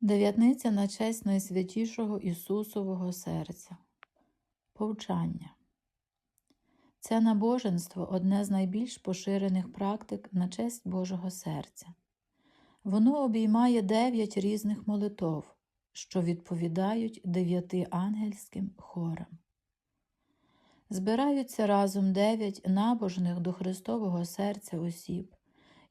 Дев'ятниця на честь найсвятішого Ісусового серця. Повчання. Це набоженство одне з найбільш поширених практик на честь Божого серця. Воно обіймає дев'ять різних молитов, що відповідають дев'яти ангельським хорам. Збираються разом дев'ять набожних до Христового серця осіб,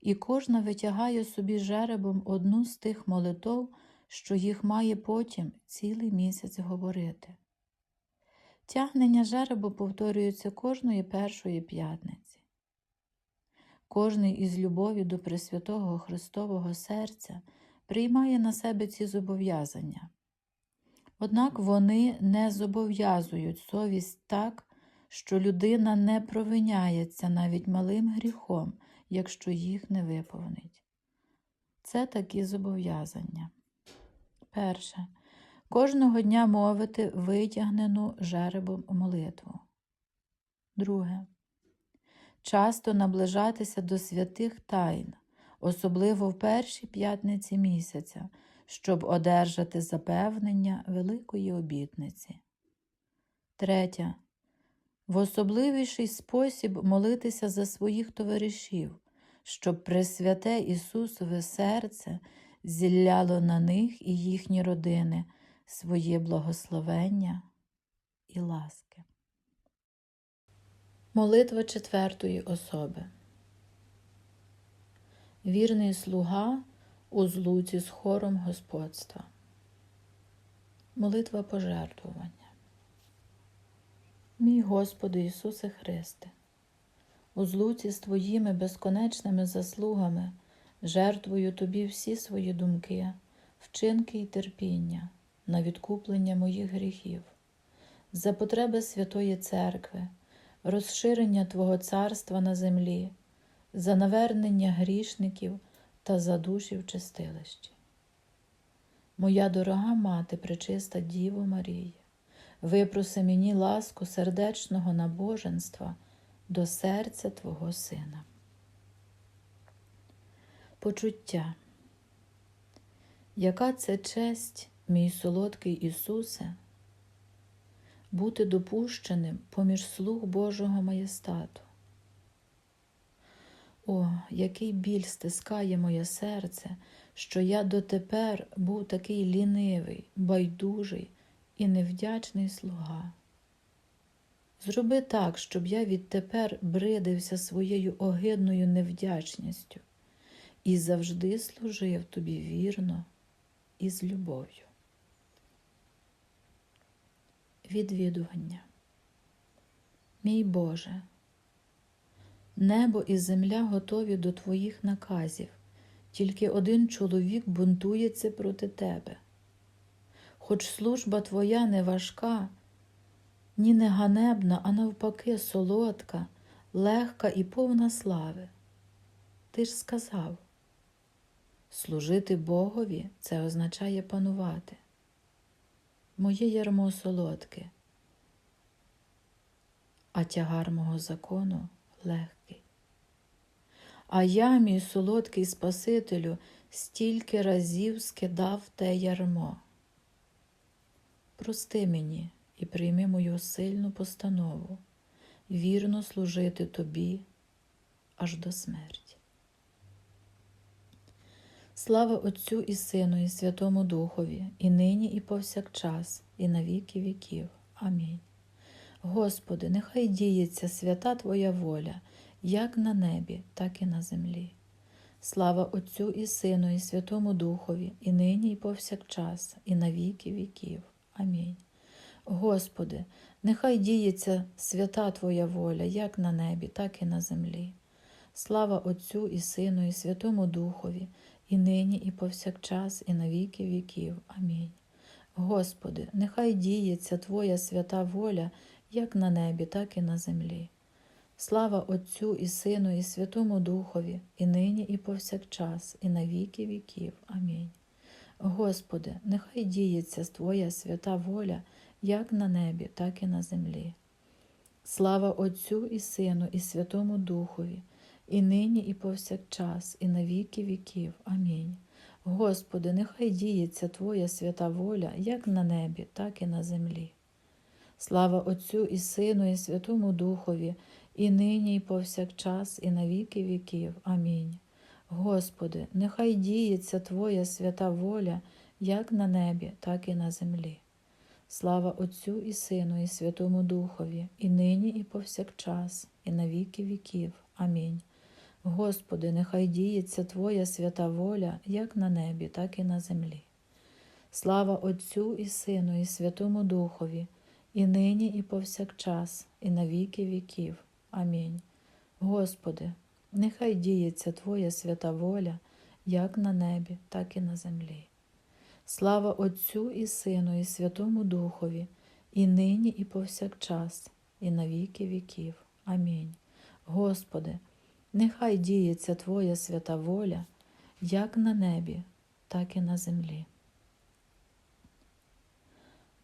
і кожна витягає собі жеребом одну з тих молитов, що їх має потім цілий місяць говорити. Тягнення жеребу повторюється кожної першої п'ятниці. Кожний із любові до Пресвятого Христового серця приймає на себе ці зобов'язання. Однак вони не зобов'язують совість так, що людина не провиняється навіть малим гріхом, якщо їх не виповнить. Це такі зобов'язання. Перше. Кожного дня мовити витягнену жеребом молитву. Друге. Часто наближатися до святих тайн, особливо в першій п'ятниці місяця, щоб одержати запевнення великої обітниці. Третє. В особливіший спосіб молитися за своїх товаришів, щоб Пресвяте Ісусове серце зілляло на них і їхні родини своє благословення і ласки. Молитва четвертої особи. Вірний слуга у злуці з хором господства. Молитва пожертвування. Мій Господи Ісусе Христе, у злуці з Твоїми безконечними заслугами жертвую Тобі всі свої думки, вчинки і терпіння на відкуплення моїх гріхів, за потреби Святої Церкви, розширення Твого царства на землі, за навернення грішників та за душі в чистилищі. Моя дорога мати, пречиста Діво Марія, випроси мені ласку сердечного набоженства до серця Твого Сина. Почуття. Яка це честь, мій солодкий Ісусе, бути допущеним поміж слуг Божого маєстату? О, який біль стискає моє серце, що я дотепер був такий лінивий, байдужий і невдячний слуга. Зроби так, щоб я відтепер бридився своєю огидною невдячністю і завжди служив тобі вірно і з любов'ю. Відвідування. Мій Боже, небо і земля готові до Твоїх наказів, тільки один чоловік бунтується проти Тебе. Хоч служба Твоя не важка, ні не ганебна, а навпаки, солодка, легка і повна слави. Ти ж сказав, служити Богові це означає панувати. Моє ярмо солодке, а тягар мого закону легкий. А я, мій солодкий Спасителю, стільки разів скидав те ярмо. Прости мені і прийми мою сильну постанову, вірно служити тобі аж до смерті. Слава Отцю і Сину, і Святому Духові, і нині, і повсякчас, і на віки віків. Амінь. Господи, нехай діється свята Твоя воля, як на небі, так і на землі. Слава Отцю і Сину, і Святому Духові, і нині, і повсякчас, і на віки віків. Амінь. Господи, нехай діється свята Твоя воля, як на небі, так і на землі. Слава Отцю і Сину, і Святому Духові, і нині, і повсякчас, і на віки віків. Амінь. Господи, нехай діється Твоя свята воля, як на небі, так і на землі. Слава Отцю і Сину, і Святому Духові, і нині, і повсякчас, і на віки віків. Амінь. Господи, нехай діється Твоя свята воля, як на небі, так і на землі. Слава Отцю і Сину, і Святому Духові, і нині, і повсякчас, і на віки віків. Амінь. Господи, нехай діється Твоя свята воля як на небі, так і на землі. Слава Отцю і Сину, і Святому Духові, і нині, і повсякчас, і на віки віків. Амінь. Господи, нехай діється Твоя свята воля як на небі, так і на землі. Слава Отцю і Сину, і Святому Духові, і нині, і повсякчас, і на віки віків. Амінь. Господи, нехай діється Твоя свята воля як на небі, так і на землі. Слава Отцю і Сину, і Святому Духові, і нині, і повсякчас, і на віки віків. Амінь. Господи, нехай діється Твоя свята воля як на небі, так і на землі. Слава Отцю і Сину, і Святому Духові, і нині, і повсякчас, і на віки віків. Амінь. Господи, нехай діється Твоя свята воля, як на небі, так і на землі.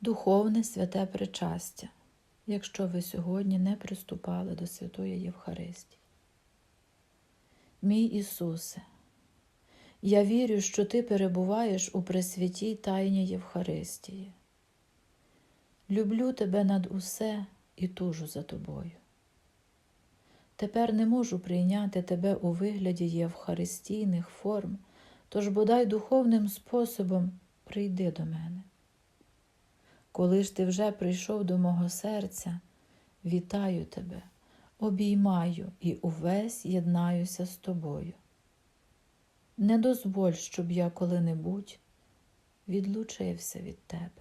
Духовне святе причастя, якщо ви сьогодні не приступали до Святої Євхаристії. Мій Ісусе, я вірю, що Ти перебуваєш у пресвятій тайні Євхаристії. Люблю Тебе над усе і тужу за Тобою. Тепер не можу прийняти Тебе у вигляді євхаристійних форм, тож бодай духовним способом прийди до мене. Коли ж ти вже прийшов до мого серця, вітаю тебе, обіймаю і увесь єднаюся з тобою. Не дозволь, щоб я коли-небудь відлучився від тебе.